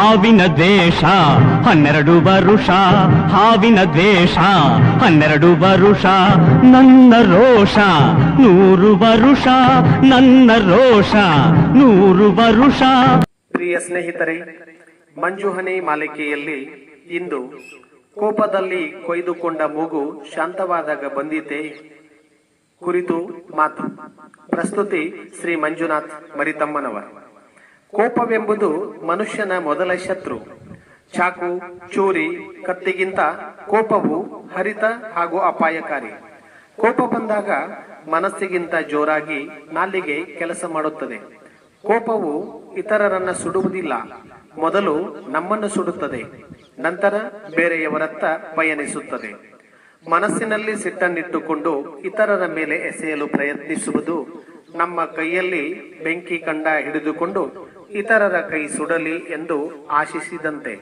ಹಾವಿನ ದ್ವೇಷ, ಹನ್ನೆರಡು ವರುಷ, ಹಾವಿನ ದ್ವೇಷ, ಹನ್ನೆರಡು ವರುಷ, ನನ್ನ ರೋಷ, ನೂರು ವರುಷ, ನನ್ನ ರೋಷ, ನೂರು ವರುಷ. ಪ್ರಿಯ ಸ್ನೇಹಿತರೆ, ಮಂಜುಹನಿ ಮಾಲಿಕೆಯಲ್ಲಿ ಇಂದು ಕೋಪದಲ್ಲಿ ಕೊಯ್ದುಕೊಂಡ ಮೂಗು ಶಾಂತವಾದಾಗ ಬಂದಿತೆ ಕುರಿತು ಮಾತು. ಪ್ರಸ್ತುತಿ ಶ್ರೀ ಮಂಜುನಾಥ್ ಮರಿತಮ್ಮನವರ್. ಕೋಪವೆಂಬುದು ಮನುಷ್ಯನ ಮೊದಲ ಶತ್ರು. ಚಾಕು, ಚೂರಿ, ಕತ್ತಿಗಿಂತ ಕೋಪವು ಹರಿತ ಹಾಗೂ ಅಪಾಯಕಾರಿ. ಕೋಪ ಬಂದಾಗ ಮನಸ್ಸಿಗಿಂತ ಜೋರಾಗಿ ನಾಲಿಗೆ ಕೆಲಸ ಮಾಡುತ್ತದೆ. ಕೋಪವು ಇತರರನ್ನ ಸುಡುವುದಿಲ್ಲ. ಮೊದಲು ನಮ್ಮನ್ನು ಸುಡುತ್ತದೆ. ನಂತರ ಬೇರೆಯವರತ್ತ ಪಯಣಿಸುತ್ತದೆ ಮನಸ್ಸಿನಲ್ಲಿ ಸಿಟ್ಟನ್ನಿಟ್ಟುಕೊಂಡು ಇತರರ ಮೇಲೆ ಎಸೆಯಲು ಪ್ರಯತ್ನಿಸುವುದು ನಮ್ಮ ಕೈಯಲ್ಲಿ ಬೆಂಕಿ ಕಂಡ ಹಿಡಿದುಕೊಂಡು ಇತರರ ಕೈ ಸುಡಲಿ ಎಂದು ಆಶಿಸಿದಂತೆ.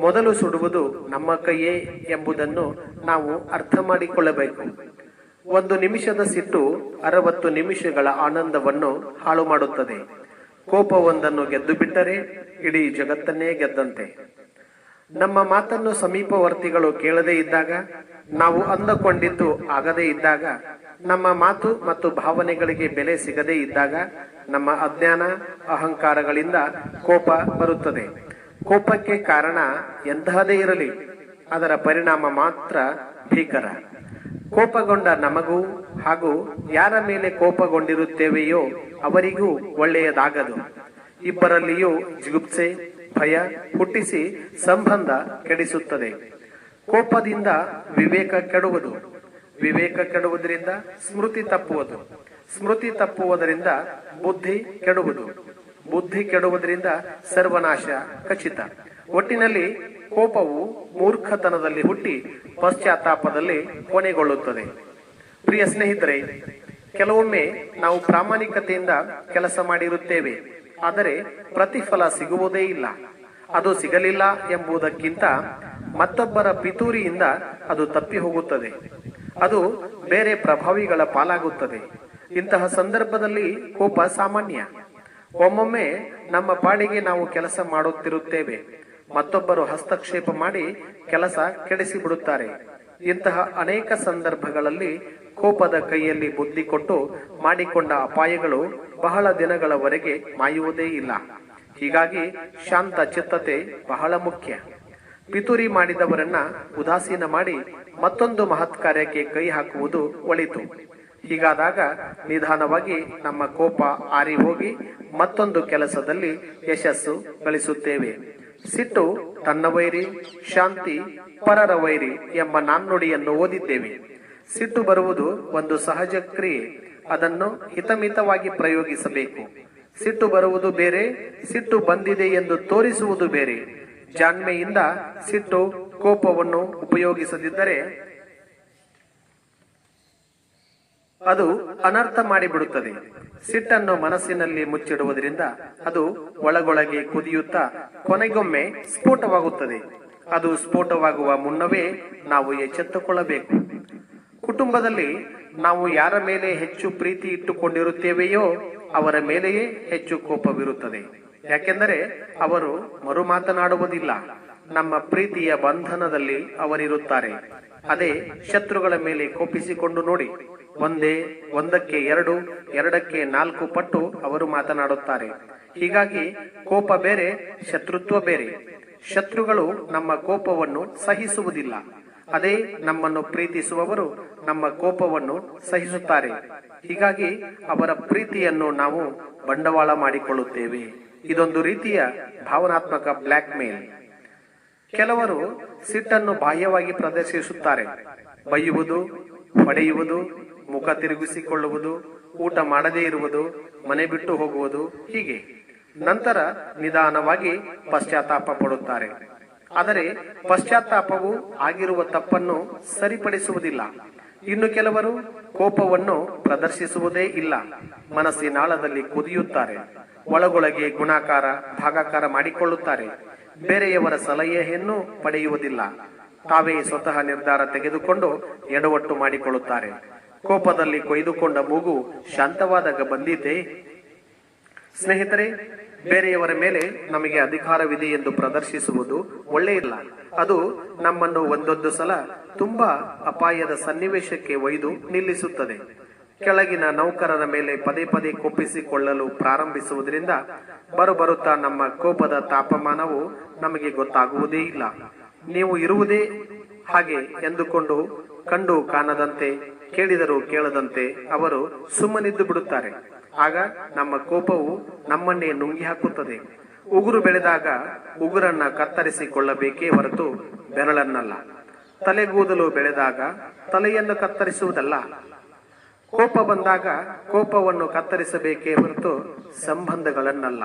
ಮೊದಲು ಸುಡುವುದು ನಮ್ಮ ಕೈಯೇ ಎಂಬುದನ್ನು ನಾವು ಅರ್ಥ ಮಾಡಿಕೊಳ್ಳಬೇಕು. ಒಂದು ನಿಮಿಷದ ಸಿಟ್ಟು ಅರವತ್ತು ನಿಮಿಷಗಳ ಆನಂದವನ್ನು ಹಾಳು ಮಾಡುತ್ತದೆ. ಕೋಪವೊಂದನ್ನು ಗೆದ್ದು ಬಿಟ್ಟರೆ ಇಡೀ ಜಗತ್ತನ್ನೇ ಗೆದ್ದಂತೆ. ನಮ್ಮ ಮಾತನ್ನು ಸಮೀಪವರ್ತಿಗಳು ಕೇಳದೇ ಇದ್ದಾಗ, ನಾವು ಅಂದುಕೊಂಡಿದ್ದು ಆಗದೇ ಇದ್ದಾಗ, ನಮ್ಮ ಮಾತು ಮತ್ತು ಭಾವನೆಗಳಿಗೆ ಬೆಲೆ ಸಿಗದೇ ಇದ್ದಾಗ ನಮ್ಮ ಅಜ್ಞಾನ ಅಹಂಕಾರಗಳಿಂದ ಕೋಪ ಬರುತ್ತದೆ. ಕೋಪಕ್ಕೆ ಕಾರಣ ಎಂತಹದೇ ಇರಲಿ, ಅದರ ಪರಿಣಾಮ ಮಾತ್ರ ಭೀಕರ. ಕೋಪಗೊಂಡ ನಮಗೂ ಹಾಗೂ ಯಾರ ಮೇಲೆ ಕೋಪಗೊಂಡಿರುತ್ತೇವೆಯೋ ಅವರಿಗೂ ಒಳ್ಳೆಯದಾಗದು. ಇಬ್ಬರಲ್ಲಿಯೂ ಜಿಗುಪ್ಸೆ, ಭಯ ಹುಟ್ಟಿಸಿ ಸಂಬಂಧ ಕೆಡಿಸುತ್ತದೆ. ಕೋಪದಿಂದ ವಿವೇಕ ಕೆಡುವುದು. ವಿವೇಕ ಕೆಡುವುದರಿಂದ ಸ್ಮೃತಿ ತಪ್ಪುವುದು. ಸ್ಮೃತಿ ತಪ್ಪುವುದರಿಂದ ಬುದ್ಧಿ ಕೆಡುವುದು. ಬುದ್ಧಿ ಕೆಡುವುದರಿಂದ ಸರ್ವನಾಶ ಖಚಿತ. ಒಟ್ಟಿನಲ್ಲಿ ಕೋಪವು ಮೂರ್ಖತನದಲ್ಲಿ ಹುಟ್ಟಿ ಪಶ್ಚಾತ್ತಾಪದಲ್ಲಿ ಕೊನೆಗೊಳ್ಳುತ್ತದೆ. ಪ್ರಿಯ ಸ್ನೇಹಿತರೆ, ಕೆಲವೊಮ್ಮೆ ನಾವು ಪ್ರಾಮಾಣಿಕತೆಯಿಂದ ಕೆಲಸ ಮಾಡಿರುತ್ತೇವೆ, ಆದರೆ ಪ್ರತಿಫಲ ಸಿಗುವುದೇ ಇಲ್ಲ. ಅದು ಸಿಗಲಿಲ್ಲ ಎಂಬುದಕ್ಕಿಂತ ಮತ್ತೊಬ್ಬರ ಪಿತೂರಿಯಿಂದ ಅದು ತಪ್ಪಿ ಹೋಗುತ್ತದೆ. ಅದು ಬೇರೆ ಪ್ರಭಾವಿಗಳ ಪಾಲಾಗುತ್ತದೆ. ಇಂತಹ ಸಂದರ್ಭದಲ್ಲಿ ಕೋಪ ಸಾಮಾನ್ಯ. ಒಮ್ಮೊಮ್ಮೆ ನಮ್ಮ ಪಾಡಿಗೆ ನಾವು ಕೆಲಸ ಮಾಡುತ್ತಿರುತ್ತೇವೆ. ಮತ್ತೊಬ್ಬರು ಹಸ್ತಕ್ಷೇಪ ಮಾಡಿ ಕೆಲಸ ಕೆಡಿಸಿ ಬಿಡುತ್ತಾರೆ ಇಂತಹ ಅನೇಕ ಸಂದರ್ಭಗಳಲ್ಲಿ ಕೋಪದ ಕೈಯಲ್ಲಿ ಬುದ್ಧಿ ಕೊಟ್ಟು ಮಾಡಿಕೊಂಡ ಅಪಾಯಗಳು ಬಹಳ ದಿನಗಳವರೆಗೆ ಮಾಯುವುದೇ ಇಲ್ಲ. ಹೀಗಾಗಿ ಶಾಂತ ಚಿತ್ತತೆ ಬಹಳ ಮುಖ್ಯ. ಪಿತೂರಿ ಮಾಡಿದವರನ್ನ ಉದಾಸೀನ ಮಾಡಿ ಮತ್ತೊಂದು ಮಹತ್ ಕಾರ್ಯಕ್ಕೆ ಕೈ ಹಾಕುವುದು ಒಳಿತು. ಹೀಗಾದಾಗ ನಿಧಾನವಾಗಿ ನಮ್ಮ ಕೋಪ ಆರಿ ಹೋಗಿ ಮತ್ತೊಂದು ಕೆಲಸದಲ್ಲಿ ಯಶಸ್ಸು ಗಳಿಸುತ್ತೇವೆ. ಸಿಟ್ಟು ತನ್ನ ವೈರಿ, ಶಾಂತಿ ಪರರ ವೈರಿ ಎಂಬ ನಾಣ್ಣುಡಿಯನ್ನು ಓದಿದ್ದೇವೆ. ಸಿಟ್ಟು ಬರುವುದು ಒಂದು ಸಹಜ ಕ್ರಿಯೆ, ಅದನ್ನು ಹಿತಮಿತವಾಗಿ ಪ್ರಯೋಗಿಸಬೇಕು. ಸಿಟ್ಟು ಬರುವುದು ಬೇರೆ, ಸಿಟ್ಟು ಬಂದಿದೆ ಎಂದು ತೋರಿಸುವುದು ಬೇರೆ. ಜಾಣ್ಮೆಯಿಂದ ಸಿಟ್ಟು ಕೋಪವನ್ನು ಉಪಯೋಗಿಸದಿದ್ದರೆ ಅದು ಅನರ್ಥ ಮಾಡಿಬಿಡುತ್ತದೆ. ಸಿಟ್ಟನ್ನು ಮನಸ್ಸಿನಲ್ಲಿ ಮುಚ್ಚಿಡುವುದರಿಂದ ಅದು ಒಳಗೊಳಗೆ ಕುದಿಯುತ್ತಾ ಕೊನೆಗೊಮ್ಮೆ ಸ್ಫೋಟವಾಗುತ್ತದೆ. ಅದು ಸ್ಫೋಟವಾಗುವ ಮುನ್ನವೇ ನಾವು ಎಚ್ಚೆತ್ತುಕೊಳ್ಳಬೇಕು. ಕುಟುಂಬದಲ್ಲಿ ನಾವು ಯಾರ ಮೇಲೆ ಹೆಚ್ಚು ಪ್ರೀತಿ ಇಟ್ಟುಕೊಂಡಿರುತ್ತೇವೆಯೋ ಅವರ ಮೇಲೆಯೇ ಹೆಚ್ಚು ಕೋಪವಿರುತ್ತದೆ. ಯಾಕೆಂದರೆ ಅವರು ಮರು ಮಾತನಾಡುವುದಿಲ್ಲ. ನಮ್ಮ ಪ್ರೀತಿಯ ಬಂಧನದಲ್ಲಿ ಅವರಿರುತ್ತಾರೆ. ಅದೇ ಶತ್ರುಗಳ ಮೇಲೆ ಕೋಪಿಸಿಕೊಂಡು ನೋಡಿ. ಒಂದೇ, ಒಂದಕ್ಕೆ ಎರಡು, ಎರಡಕ್ಕೆ ನಾಲ್ಕು ಪಟ್ಟು ಅವರು ಮಾತನಾಡುತ್ತಾರೆ. ಹೀಗಾಗಿ ಕೋಪ ಬೇರೆ, ಶತ್ರುತ್ವ ಬೇರೆ. ಶತ್ರುಗಳು ನಮ್ಮ ಕೋಪವನ್ನು ಸಹಿಸುವುದಿಲ್ಲ. ಅದೇ ನಮ್ಮನ್ನು ಪ್ರೀತಿಸುವವರು ನಮ್ಮ ಕೋಪವನ್ನು ಸಹಿಸುತ್ತಾರೆ. ಹೀಗಾಗಿ ಅವರ ಪ್ರೀತಿಯನ್ನು ನಾವು ಬಂಡವಾಳ ಮಾಡಿಕೊಳ್ಳುತ್ತೇವೆ. ಇದೊಂದು ರೀತಿಯ ಭಾವನಾತ್ಮಕ ಬ್ಲ್ಯಾಕ್ ಮೇಲ್ ಕೆಲವರು ಸಿಟ್ಟನ್ನು ಬಾಹ್ಯವಾಗಿ ಪ್ರದರ್ಶಿಸುತ್ತಾರೆ. ಬೈಯುವುದು, ಹೊಡೆಯುವುದು, ಮುಖ ತಿರುಗಿಸಿಕೊಳ್ಳುವುದು, ಊಟ ಮಾಡದೇ ಇರುವುದು, ಮನೆ ಬಿಟ್ಟು ಹೋಗುವುದು ಹೀಗೆ. ನಂತರ ನಿಧಾನವಾಗಿ ಪಶ್ಚಾತ್ತಾಪ ಪಡುತ್ತಾರೆ. ಆದರೆ ಪಶ್ಚಾತ್ತಾಪವು ಆಗಿರುವ ತಪ್ಪನ್ನು ಸರಿಪಡಿಸುವುದಿಲ್ಲ. ಇನ್ನು ಕೆಲವರು ಕೋಪವನ್ನು ಪ್ರದರ್ಶಿಸುವುದೇ ಇಲ್ಲ. ಮನಸ್ಸಿನಾಳದಲ್ಲಿ ಕುದಿಯುತ್ತಾರೆ. ಒಳಗೊಳಗೆ ಗುಣಾಕಾರ, ಭಾಗಾಕಾರ ಮಾಡಿಕೊಳ್ಳುತ್ತಾರೆ. ಬೇರೆಯವರ ಸಲಹೆಯನ್ನು ಪಡೆಯುವುದಿಲ್ಲ. ತಾವೇ ಸ್ವತಃ ನಿರ್ಧಾರ ತೆಗೆದುಕೊಂಡು ಎಡವಟ್ಟು ಮಾಡಿಕೊಳ್ಳುತ್ತಾರೆ. ಕೋಪದಲ್ಲಿ ಕೊಯ್ದುಕೊಂಡ ಮೂಗು ಶಾಂತವಾದಾಗ ಬಂದಿದೆ. ಸ್ನೇಹಿತರೆ, ಬೇರೆಯವರ ಮೇಲೆ ನಮಗೆ ಅಧಿಕಾರವಿದೆ ಎಂದು ಪ್ರದರ್ಶಿಸುವುದು ಒಳ್ಳೆಯಿಲ್ಲ ಅದು ನಮ್ಮನ್ನು ಒಂದೊಂದು ಸಲ ತುಂಬಾ ಅಪಾಯದ ಸನ್ನಿವೇಶಕ್ಕೆ ಒಯ್ದು ನಿಲ್ಲಿಸುತ್ತದೆ. ಕೆಳಗಿನ ನೌಕರರ ಮೇಲೆ ಪದೇ ಪದೇ ಕೋಪಿಸಿಕೊಳ್ಳಲು ಪ್ರಾರಂಭಿಸುವುದರಿಂದ ಬರುಬರುತ್ತಾ ನಮ್ಮ ಕೋಪದ ತಾಪಮಾನವು ನಮಗೆ ಗೊತ್ತಾಗುವುದೇ ಇಲ್ಲ. ನೀವು ಇರುವುದೇ ಹಾಗೆ ಎಂದುಕೊಂಡು ಕಂಡು ಕಾಣದಂತೆ, ಕೇಳಿದರೂ ಕೇಳದಂತೆ ಅವರು ಸುಮ್ಮನಿದ್ದು ಬಿಡುತ್ತಾರೆ. ಆಗ ನಮ್ಮ ಕೋಪವು ನಮ್ಮನ್ನೇ ನುಂಗಿ ಹಾಕುತ್ತದೆ. ಉಗುರು ಬೆಳೆದಾಗ ಉಗುರನ್ನ ಕತ್ತರಿಸಿಕೊಳ್ಳಬೇಕೇ ಹೊರತು ಬೆರಳನ್ನಲ್ಲ. ತಲೆಗೂದಲು ಬೆಳೆದಾಗ ತಲೆಯನ್ನು ಕತ್ತರಿಸುವುದಲ್ಲ. ಕೋಪ ಬಂದಾಗ ಕೋಪವನ್ನು ಕತ್ತರಿಸಬೇಕೇ ಹೊರತು ಸಂಬಂಧಗಳನ್ನಲ್ಲ.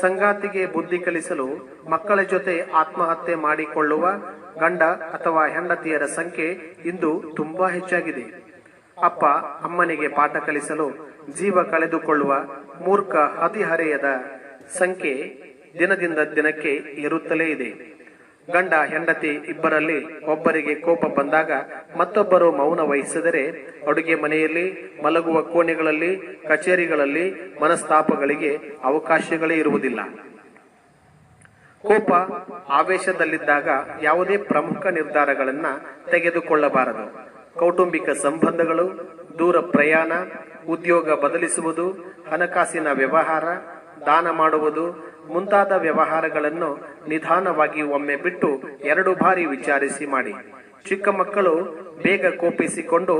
ಸಂಗಾತಿಗೆ ಬುದ್ಧಿ ಕಲಿಸಲು ಮಕ್ಕಳ ಜೊತೆ ಆತ್ಮಹತ್ಯೆ ಮಾಡಿಕೊಳ್ಳುವ ಗಂಡ ಅಥವಾ ಹೆಂಡತಿಯರ ಸಂಖ್ಯೆ ಇಂದು ತುಂಬಾ ಹೆಚ್ಚಾಗಿದೆ. ಅಪ್ಪ ಅಮ್ಮನಿಗೆ ಪಾಠ ಕಲಿಸಲು ಜೀವ ಕಳೆದುಕೊಳ್ಳುವ ಮೂರ್ಖ ಹದಿಹರೆಯದ ಸಂಖ್ಯೆ ದಿನದಿಂದ ದಿನಕ್ಕೆ ಏರುತ್ತಲೇ ಇದೆ. ಗಂಡ, ಹೆಂಡತಿ ಇಬ್ಬರಲ್ಲಿ ಒಬ್ಬರಿಗೆ ಕೋಪ ಬಂದಾಗ ಮತ್ತೊಬ್ಬರು ಮೌನ ವಹಿಸಿದರೆ ಅಡುಗೆ ಮನೆಯಲ್ಲಿ, ಮಲಗುವ ಕೋಣೆಗಳಲ್ಲಿ, ಕಚೇರಿಗಳಲ್ಲಿ ಮನಸ್ತಾಪಗಳಿಗೆ ಅವಕಾಶಗಳೇ ಇರುವುದಿಲ್ಲ. ಕೋಪ ಆವೇಶದಲ್ಲಿದ್ದಾಗ ಯಾವುದೇ ಪ್ರಮುಖ ನಿರ್ಧಾರಗಳನ್ನ ತೆಗೆದುಕೊಳ್ಳಬಾರದು. ಕೌಟುಂಬಿಕ ಸಂಬಂಧಗಳು, ದೂರ ಪ್ರಯಾಣ, ಉದ್ಯೋಗ ಬದಲಿಸುವುದು, ಹಣಕಾಸಿನ ವ್ಯವಹಾರ ದಾನ ಮಾಡುವುದು, ಮುಂತಾದ ವ್ಯವಹಾರಗಳನ್ನು ನಿಧಾನವಾಗಿ ಒಮ್ಮೆ ಬಿಟ್ಟು ಎರಡು ಬಾರಿ ವಿಚಾರಿಸಿ ಮಾಡಿ. ಚಿಕ್ಕ ಮಕ್ಕಳು ಬೇಗ ಕೋಪಿಸಿಕೊಂಡು